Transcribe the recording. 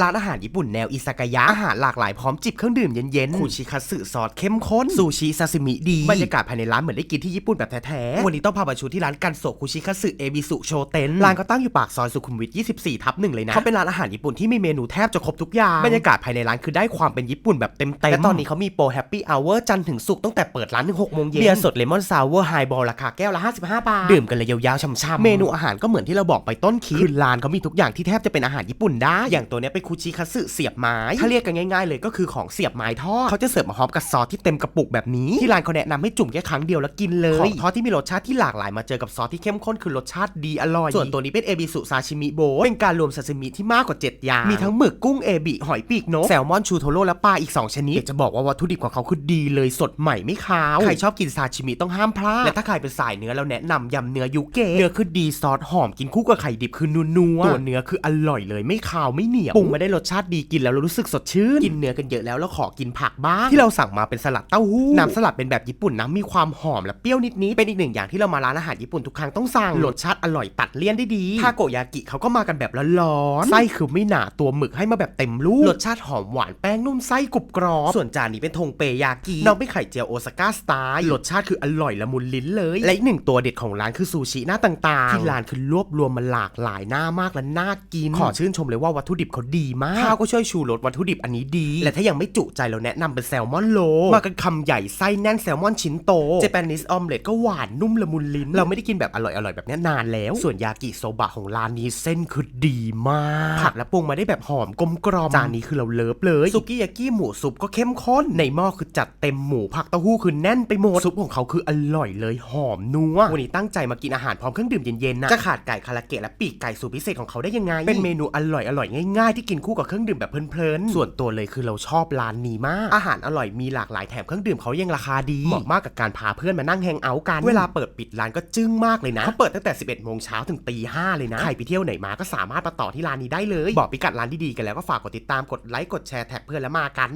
ร้านอาหารญี่ปุ่นแนวอิซากายะอาหารหลากหลายพร้อมจิบเครื่องดื่มเย็นๆคุชิคัตสึซอสเข้มข้นซูชิซาซิมิดีบรรยากาศภายในร้านเหมือนได้กินที่ญี่ปุ่นแบบแท้ๆ วันนี้ต้องพามาชูที่ร้านกันโซคุชิคัตสึเอบิสุโชเต็นร้านก็ตั้งอยู่ปากซอยสุขุมวิท 24 ทับหนึ่งเลยนะเขาเป็นร้านอาหารญี่ปุ่นที่มีเมนูแทบจะครบทุกอย่างบรรยากาศภายในร้านคือได้ความเป็นญี่ปุ่นแบบเต็มๆและตอนนี้เขามีโปรแฮปปี้อเวอร์จันทร์ถึงศุกร์ตั้งแต่เปิดร้านถึง6โมงเย็นเบียร์สดเลมอนซาวเวอร์ไฮบอลราคาแก้วละ55บาทดื่มกันเลยยาวๆช่ำๆเมนูอาหารก็เหมือนที่เราบอกไปต้นคลิปคือร้านเขามีทุกอย่างที่แทบจะเป็นอาหารญี่ปุ่นได้อย่างตัวเนี้ยเป็นคุชิคัตสึเสียบไม้ ถ้าเรียกกันง่ายๆเลยก็คือของเสียบไม้ทอดเขาจะเสิร์ฟมาพร้อมกับซอสที่เต็มกระปุกแบบนี้ที่ร้านเขาแนะนำให้จุ่มแค่ครั้งเดียวแล้วกินเลยของทอดที่มีรสชาติที่หลากหลายมาเจอกับซอสที่เข้มข้นคือรสชาติดีอร่อยส่วนตัวนี้เป็นเอบิสุซาชิมิโบะเป็นการรวมซาซิมิที่มากกว่า 7 อย่าง มีทั้งหมึกกุ้งเอบิหอยปีกนกแซลมอนชูโทโร่และปลาอีก 2 ชนิดอยากจะบอกว่าวัตถุดิบของเขาคือดีเลยสดใหม่ไม่คาวใครชอบกินซาชิมิต้องห้ามพลาดและถ้าใครเป็นสายเนื้อเราแนะนำยำเนื้อยูเกะเนื้อคือดีซอสหอมกินคู่กับไข่ดิบคือนัวๆตัวเนื้อคืออร่อยเลยไม่คาวไม่เหนียวปรุงมาได้รสชาติดีกินแล้วเรารู้สึกสดชื่น กินเนื้อกันเยอะแล้วเราขอกินผักบ้างที่เราสั่งมาเป็นสลัดเต้าหู้น้ำสลัดเป็นแบบญี่ปุ่นนะมีความหอมและเปรี้ยวนิดๆเป็นอีกหนึ่งอย่างที่เรามาร้านอาหารญี่ปุ่นทุกครั้งต้องสั่งรสชาติอร่อยตัดเลี่ยนได้ดีทาโกยากิเขาก็มากันแบบร้อนๆไส้คือไม่หนาตัวหมึกให้มาแบบเต็มลูกรสชาติหอมหวานแป้งนุ่มไส้กรุบกรอบส่วนจานนี้เป็นทงเปยากิน้องเป็นไข่เจียวโอซาก้าสไตล์รสชาติคืออร่อยละมุนลิ้นเลยและอีกหนึ่งตัวเด็ดของร้านคือซูชิหน้าต่างๆที่ร้านคือรวบรวมมาหลากหลายหน้ามากและน่ากินขอชื่นชมเลยว่าวัตถุดิบเขาดีมาก ข้าวก็ช่วยชูรสวัตถุดิบอันนี้ดี และถ้ายังไม่จุใจเราแนะนำเป็นแซลมอนโล มากันคำใหญ่ไส้แน่นแซลมอนชิ้นโตเจแปนิสออมเล็ตก็หวานนุ่มละมุนลิ้น เราไม่ได้กินแบบอร่อยๆแบบนี้นานแล้ว ส่วนยากิโซบะของร้านนี้เส้นคือดีมาก ผัดและปรุงมาได้แบบหอมกลมกรอมจานนี้คือเราเลิฟเลยสุกี้ยากิหมูซุปก็เข้มข้นในหม้อคือจัดเต็มหมูผักเต้าหู้คือแน่นไปหมดซุปของเขาคืออร่อยเลยหอมนัววันนี้ตั้งใจมากินอาหารพร้อมเครื่องดื่มเย็นๆนะจะขาดไก่คาราเกะและปีกไก่สูตรพิเศษของเขาได้ยังไงเป็นเมนูอร่อยอร่อยๆง่ายๆที่กินคู่กับเครื่องดื่มแบบเพลินๆ ส่วนตัวเลยคือเราชอบร้านนี้มาก อาหารอร่อยมีหลากหลายแถมเครื่องดื่มเขายังราคาดี เหมาะมากกับการพาเพื่อนมานั่งแฮงเอาท์กัน เวลาเปิดปิดร้านก็จึ้งมากเลยนะเขาเปิดตั้งแต่ 11โมงเช้าถึงตีห้าเลยนะ ใครไปเที่ยวไหนมาก็สามารถมาต่อที่ร้านนี้ได้เลย บอกพิกัดร้านดีๆกันแล้วก็ฝากกดติดตามกดไลค์กดแชร์แท็กเพื่อนแล้วมากัน